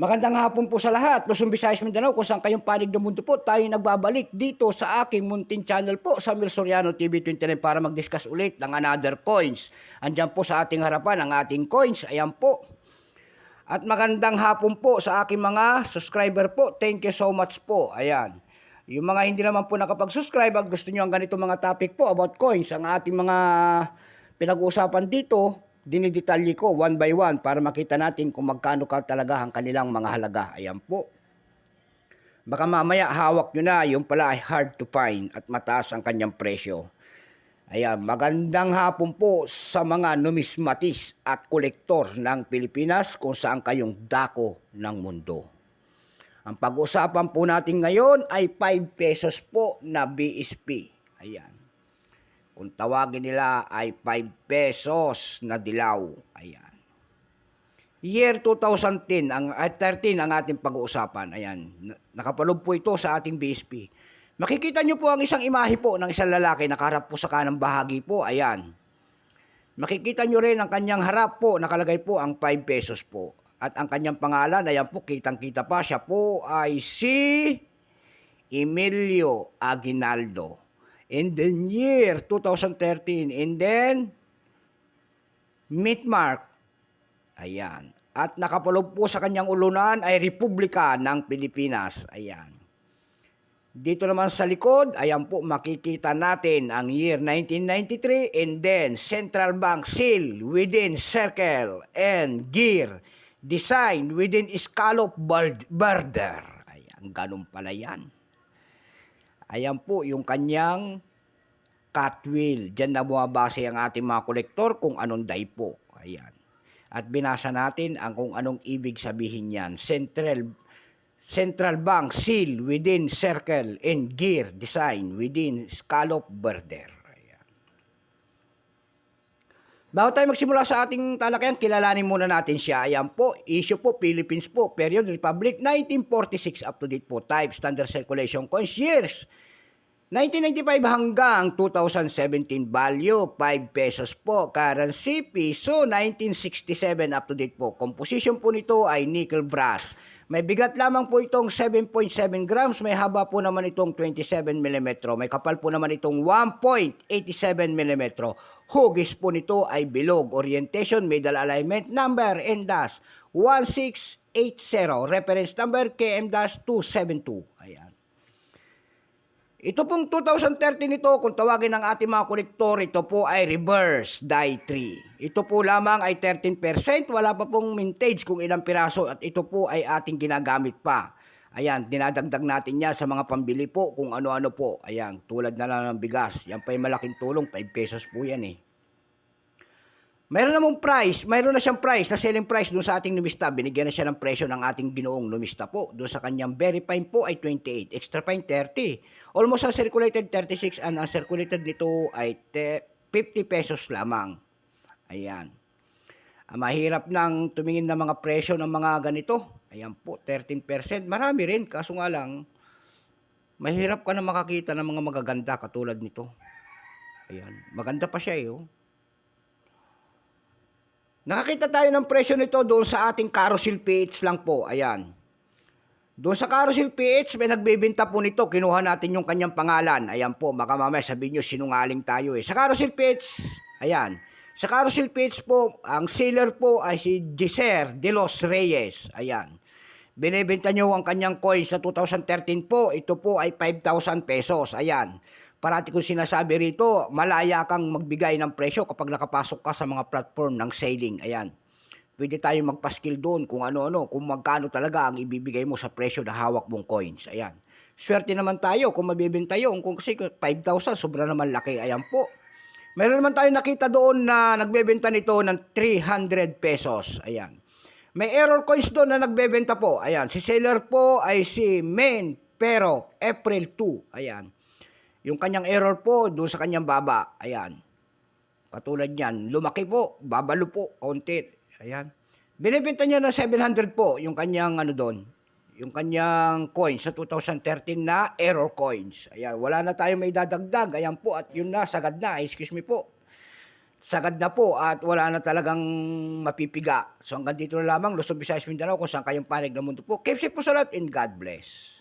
Magandang hapon po sa lahat. Luzon, Visayas, Mindanao, kung saan kayong panig ng mundo po, tayo nagbabalik dito sa aking munting channel po sa Mil Soriano TV 29 para mag-discuss ulit ng another coins. Andyan po sa ating harapan ang ating coins. Ayan po. At magandang hapon po sa aking mga subscriber po. Thank you so much po. Ayan. Yung mga hindi naman po nakapag-subscribe at gusto nyo ang ganito mga topic po about coins, ang ating mga pinag-uusapan dito, dinidetalye ko one by one para makita natin kung magkano ka talaga ang kanilang mga halaga. Ayan po. Baka mamaya hawak nyo na, yung pala hard to find at mataas ang kanyang presyo. Ayan, magandang hapon po sa mga numismatis at kolektor ng Pilipinas kung saan kayong dako ng mundo. Ang pag-usapan po natin ngayon ay 5 pesos po na BSP. Ayan. Kung tawagin nila ay 5 pesos na dilaw. Ayan. Year 2010, ang, at 13 ang ating pag-uusapan. Ayan. Na- Nakapaloob po ito sa ating BSP. Makikita nyo po ang isang imahe po ng isang lalaki nakaharap po sa kanang bahagi po. Ayan. Makikita nyo rin ang kanyang harap po, nakalagay po ang 5 pesos po. At ang kanyang pangalan, ayan po, kitang-kita pa, siya po ay si Emilio Aguinaldo. In the year 2013, and then, Mitmark, ayan. At nakapaloob po sa kanyang ulunan ay Republika ng Pilipinas, ayan. Dito naman sa likod, ayan po makikita natin ang year 1993 and then Central Bank seal within circle and gear design within scallop bord- border. Ayan, ganun pala yan. Ayan po yung kanyang catwheel. Diyan na bumabase ang ating mga kolektor kung anong die po. Ayan. At binasa natin ang kung anong ibig sabihin yan. Central Central Bank seal within circle and gear design within scallop border. Bago tayo magsimula sa ating talakayan, kilalanin muna natin siya. Ayan po, issue po, Philippines po, period, Republic, 1946 up to date po, type, standard circulation, coins, years, 1995 hanggang 2017 value, 5 pesos po. Currency, piso, 1967 up to date po. Composition po nito ay nickel brass. May bigat lamang po itong 7.7 grams. May haba po naman itong 27 mm. May kapal po naman itong 1.87 mm. Hugis po nito ay bilog. Orientation, middle alignment, number, and dash 1680. Reference number KM-272. Ayan. Ito pong 2013 nito, kung tawagin ng ating mga kolektor, ito po ay reverse die 3. Ito po lamang ay 13%, wala pa pong mintage kung ilang piraso at ito po ay ating ginagamit pa. Ayan, dinadagdag natin yan sa mga pambili po kung ano-ano po. Ayan, tulad na lang ng bigas. Yan pa yung malaking tulong, 5 pesos po yan eh. Mayroon namang price, mayroon na siyang price, na selling price doon sa ating numista. Binigyan na siya ng presyo ng ating ginoong numista po. Doon sa kanyang very fine po ay 28, extra fine 30. Almost ang circulated 36 and ang circulated nito ay te- 50 pesos lamang. Ayan. Ang mahirap nang tumingin ng mga presyo ng mga ganito. Ayan po, 13%. Marami rin, kaso nga lang, mahirap ka na makakita ng mga magaganda katulad nito. Ayan, maganda pa siya eh. Oh. Nakakita tayo ng presyo nito doon sa ating carousel PH lang po. Ayan. Doon sa carousel PH, may nagbebenta po nito. Kinuha natin yung kanyang pangalan. Ayan po, baka mamaya sabihin nyo, sinungaling tayo eh. Sa carousel PH, ayan. Sa carousel PH po, ang seller po ay si Giser de los Reyes. Ayan. Binibenta nyo ang kanyang coin sa 2013 po. Ito po ay 5,000 pesos. Ayan. Parati kong sinasabi rito, malaya kang magbigay ng presyo kapag nakapasok ka sa mga platform ng selling. Ayan. Pwede tayong magpaskil doon kung ano-ano, kung magkano talaga ang ibibigay mo sa presyo na hawak mong coins. Ayan. Swerte naman tayo kung mabibenta yung kung kasi 5,000, sobra naman laki. Ayan po. Meron naman tayo nakita doon na nagbebenta nito ng 300 pesos. Ayan. May error coins doon na nagbebenta po. Ayan. Si seller po ay si Men Pero April 2. Ayan. Yung kanyang error po doon sa kanyang baba. Ayan. Katulad niyan. Lumaki po. Babalo po. Konti. Ayan. Binibenta niya na 700 po yung kanyang ano doon. Yung kanyang coins sa 2013 na error coins. Ayan. Wala na tayo may dadagdag. Ayan po. At yun na. Sagad na. Excuse me po. sagad na po at wala na talagang mapipiga. So hanggang dito na lamang, Luzon, Visayas, Mindanao, kung saan kayong panig ng mundo po. Keep safe po sa lahat and God bless.